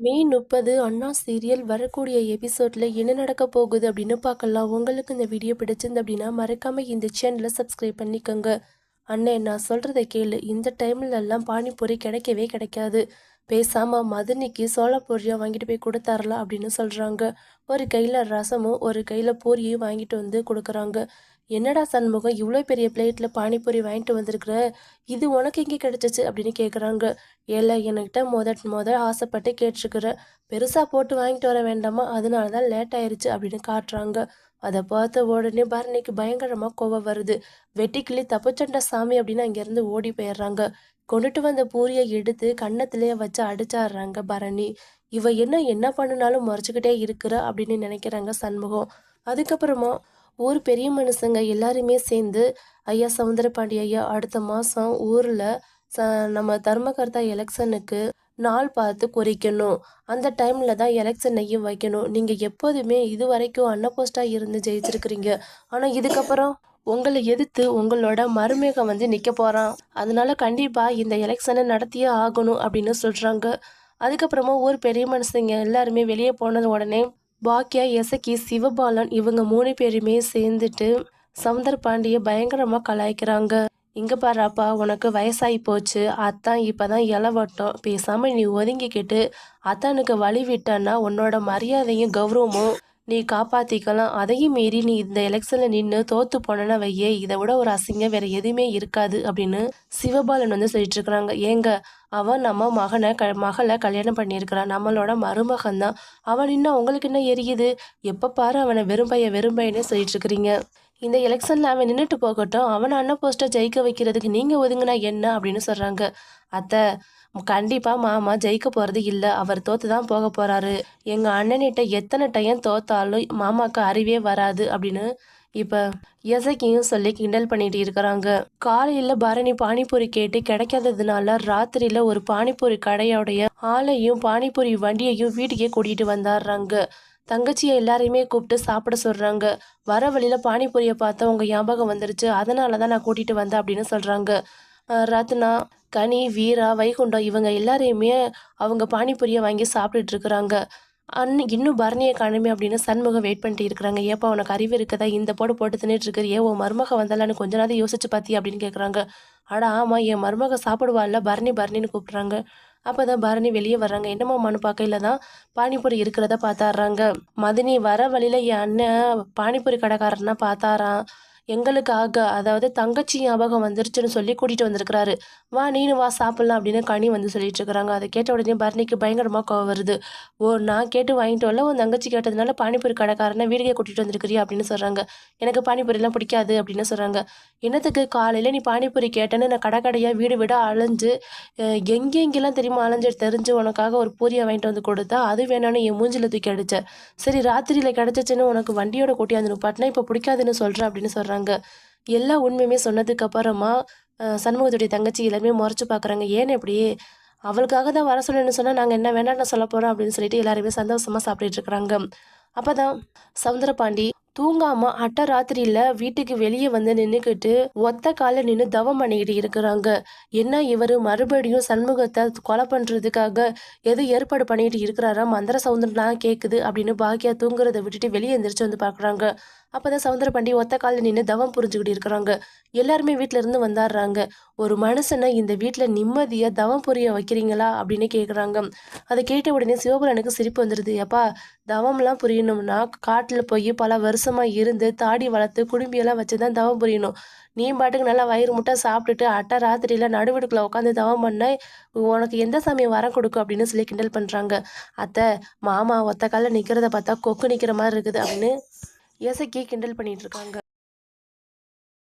மே முப்பது அண்ணா சீரியல் வரக்கூடிய எபிசோடில் என்ன நடக்க போகுது அப்படின்னு பார்க்கலாம். உங்களுக்கு இந்த வீடியோ பிடிச்சிருந்து அப்படின்னா மறக்காம இந்த சேனலை சப்ஸ்கிரைப் பண்ணிக்கோங்க. அண்ணே நான் சொல்கிறத கேளு. இந்த டைம்லெல்லாம் பானிபூரி கிடைக்கவே கிடைக்காது. பேசாம மதுனிக்கு சோள பொரியா வாங்கிட்டு போய் கொடுத்தாரலாம் அப்படின்னு சொல்றாங்க. ஒரு கையில ரசமும் ஒரு கையில பூரியும் வாங்கிட்டு வந்து கொடுக்குறாங்க. என்னடா சண்முகம் இவ்வளோ பெரிய பிளேட்டில் பானிபூரி வாங்கிட்டு வந்திருக்கிற? இது உனக்கு எங்கே கிடச்சிச்சு? அப்படின்னு கேட்குறாங்க ஏழை என்கிட்ட முத முத ஆசைப்பட்டு கேட்டிருக்கிற. பெருசாக போட்டு வாங்கிட்டு வர வேண்டாமா? அதனால தான் லேட் ஆயிடுச்சு அப்படின்னு காட்டுறாங்க. அதை பார்த்த உடனே பரணிக்கு பயங்கரமாக கோவம் வருது. வெட்டிக்கிளி தப்புச்சண்டை சாமி அப்படின்னு அங்கேருந்து ஓடி போயிடுறாங்க. கொண்டுட்டு வந்த பூரியை எடுத்து கன்னத்திலேயே வச்சு அடிச்சாடுறாங்க பரணி. இவ என்ன என்ன பண்ணினாலும் முறைச்சிக்கிட்டே இருக்கிற அப்படின்னு நினைக்கிறாங்க சண்முகம். அதுக்கப்புறமா ஊர் பெரிய மனுஷங்க எல்லாருமே சேர்ந்து ஐயா சவுந்தரபாண்டி ஐயா அடுத்த மாதம் ஊரில் ச நம்ம தர்மகர்த்தா எலெக்ஷனுக்கு நாள் பார்த்து குறிக்கணும் அந்த டைமில் தான் எலெக்ஷனையும் வைக்கணும். நீங்கள் எப்போதுமே இது வரைக்கும் அன்னபோஸ்டாக இருந்து ஜெயிச்சிருக்கிறீங்க. ஆனால் இதுக்கப்புறம் உங்களை எதிர்த்து உங்களோட மருமேகம் வந்து நிற்க போகிறான் அதனால கண்டிப்பாக இந்த எலெக்ஷனை நடத்தியே ஆகணும் அப்படின்னு சொல்கிறாங்க அதுக்கப்புறமா ஊர் பெரிய மனுஷங்க எல்லாருமே வெளியே போனது உடனே பாக்கியா எசக்கி சிவபாலன் இவங்க மூணு பேருமே சேர்ந்துட்டு சவுந்தர் பாண்டியை பயங்கரமாக கலாய்க்கிறாங்க. இங்கே பாராப்பா உனக்கு வயசாகி போச்சு. அத்தான் இப்போ தான் இலவட்டம் பேசாமல் நீ ஒதுங்கிக்கிட்டு அத்தானுக்கு வழி விட்டன்னா உன்னோட மரியாதையும் கௌரவமும் நீ காப்பாற்றிக்கலாம் அதையும் மீறி நீ இந்த எலெக்ஷனில் நின்று தோற்று போனனா வையே இதை விட ஒரு அசிங்கம் வேறு எதுவுமே இருக்காது அப்படின்னு சிவபாலன் வந்து சொல்லிட்டு இருக்கிறாங்க ஏங்க அவன் நம்ம மகனை க மகளை கல்யாணம் பண்ணியிருக்கிறான். நம்மளோட மருமகன் தான் அவன் இன்னும் அவங்களுக்கு என்ன எரியுது? எப்போ பாரு அவனை வெறும்பைய வெறும்பையனே சொல்லிட்டு இருக்கிறீங்க இந்த எலெக்ஷனில் அவன் நின்றுட்டு போகட்டும். அவனை அண்ணன் போஸ்ட்டை ஜெயிக்க வைக்கிறதுக்கு நீங்கள் ஒதுங்கினா என்ன அப்படின்னு சொல்கிறாங்க அத்தை கண்டிப்பாக மாமா ஜெயிக்க போகிறது இல்லை. அவர் தோற்று தான் போக போகிறாரு எங்கள் அண்ணனிட்ட எத்தனை டைம் தோத்தாலும் மாமாவுக்கு அறிவே வராது அப்படின்னு இப்போ எசக்கியும் சொல்லி கிண்டல் பண்ணிட்டு இருக்கிறாங்க. காலையில் பரணி பானிபூரி கேட்டு கிடைக்காததுனால ராத்திரியில் ஒரு பானிபூரி கடையோடைய ஆளையும் பானிபூரி வண்டியையும் வீட்டுக்கே கூட்டிகிட்டு வந்துடுறாங்க. தங்கச்சியை எல்லாரையுமே கூப்பிட்டு சாப்பிட சொல்கிறாங்க வர வழியில் பானிபூரியை பார்த்தா உங்கள் ஞாபகம் வந்துருச்சு. அதனால தான் நான் கூட்டிகிட்டு வந்தேன் அப்படின்னு சொல்கிறாங்க ரத்னா கனி வீரா வைகுண்டம் இவங்க எல்லாரையுமே அவங்க பானிபூரியை வாங்கி சாப்பிட்டுட்டு இருக்கிறாங்க. அன்னு இன்னும் பரணியை காணுமே அப்படின்னு சண்முகம் வெயிட் பண்ணிட்டு இருக்கிறாங்க. ஏப்பா உனக்கு அறிவு இருக்கதா? இந்த போடு போட்டு தின்னுட்டு இருக்கிற ஏன் உன் மருமக வந்தாலான்னு கொஞ்ச நாள் யோசிச்சு பார்த்தி அப்படின்னு கேட்குறாங்க ஆடா ஆமாம் என் மருமக சாப்பிடுவாள்ல. பரணி பரணின்னு கூப்பிட்றாங்க. அப்போ தான் பரணி வெளியே வர்றாங்க. என்னமோ மனு பார்க்கையில் தான் பானிபூரி இருக்கிறத பார்த்தாடுறாங்க. மதினி வர வழியில் என் அண்ணன் பானிபூரி கடைக்காரன்னா பார்த்தாரான் எங்களுக்காக அதாவது தங்கச்சி ஞாபகம் வந்துருச்சுன்னு சொல்லி கூட்டிகிட்டு வந்திருக்கிறாரு. வா நீனு வா சாப்பிட்லாம் அப்படின்னு கனி வந்து சொல்லிட்டு இருக்கிறாங்க. அதை கேட்ட உடனே பரணிக்கு பயங்கரமாக கோவம் வருது. ஓ நான் கேட்டு வாங்கிட்டு வரல. உன் தங்கச்சி கேட்டதுனால பானிபூரி கடைக்காரனை வீடுக்கே கூட்டிகிட்டு வந்திருக்கிறியா அப்படின்னு சொல்கிறாங்க எனக்கு பானிபூரிலாம் பிடிக்காது அப்படின்னு சொல்கிறாங்க என்னத்துக்கு? காலையில் நீ பானிபூரி கேட்டேன்னு நான் கடை கடையாக வீடு விட அலைஞ்சு எங்கெங்கெல்லாம் தெரியுமா அலைஞ்சு தெரிஞ்சு உனக்காக ஒரு பூரியை வாங்கிட்டு வந்து கொடுத்தா அது வேணான்னு என் மூஞ்சில் தூக்கி அடிச்ச சரி ராத்திரியில் கிடச்சிச்சின்னு உனக்கு வண்டியோட கூட்டியாந்து நிப்பாட்டினா இப்போ பிடிக்காதுன்னு சொல்கிறேன் அப்படின்னு சொல்கிறாங்க சொல்கிறாங்க எல்லா உண்மையுமே சொன்னதுக்கு அப்புறமா சண்முகத்துடைய தங்கச்சி எல்லாருமே முறைச்சு பார்க்குறாங்க ஏன் இப்படி? அவளுக்காக தான் வர சொல்லணும்னு சொன்னால் நாங்கள் என்ன வேணாம்னு சொல்ல போகிறோம் அப்படின்னு சொல்லிட்டு எல்லாருமே சந்தோஷமாக சாப்பிட்டுட்டு இருக்கிறாங்க அப்போ தான் சவுந்தரபாண்டி தூங்காம அட்ட ராத்திரியில வீட்டுக்கு வெளியே வந்து நின்றுக்கிட்டு ஒத்த கால நின்று தவம் பண்ணிக்கிட்டு இருக்கிறாங்க. என்ன இவர்? மறுபடியும் சண்முகத்தை கொலை பண்றதுக்காக எது ஏற்பாடு பண்ணிட்டு இருக்கிறாரா? மந்திர சவுந்தரம்லாம் கேட்குது அப்படின்னு பாக்கியா தூங்குறதை விட்டுட்டு வெளியே எந்திரிச்சு வந்து அப்போ அப்போதான் சவுந்தர பாண்டி ஒத்த காலில் நின்று தவம் புரிஞ்சுக்கிட்டு இருக்கிறாங்க. எல்லாருமே வீட்டிலேருந்து வந்தாடுறாங்க ஒரு மனுஷனை இந்த வீட்டில் நிம்மதியாக தவம் புரிய வைக்கிறீங்களா? அப்படின்னு கேட்குறாங்க அதை கேட்ட உடனே சிவபுரனுக்கு சிரிப்பு வந்துடுது எப்பா தவம்லாம் புரியணும்னா காட்டில் போய் பல வருஷமாக இருந்து தாடி வளர்த்து குடும்பியெல்லாம் வச்சு தான் தவம் புரியணும். நீ பாட்டுக்கு நல்லா வயிறு முட்டை சாப்பிட்டுட்டு அட்டை ராத்திரியில் நடுவிடுக்குள்ள உட்காந்து தவம் பண்ண உனக்கு எந்த சமயம் வரம் கொடுக்கும்? அப்படின்னு சொல்லி கிண்டல் பண்ணுறாங்க அத்தை மாமா ஒத்த காலில் நிற்கிறத பார்த்தா கொக்கு நிற்கிற மாதிரி இருக்குது. அப்படின்னு இசைக்கே கிண்டல் பண்ணிட்டு இருக்காங்க.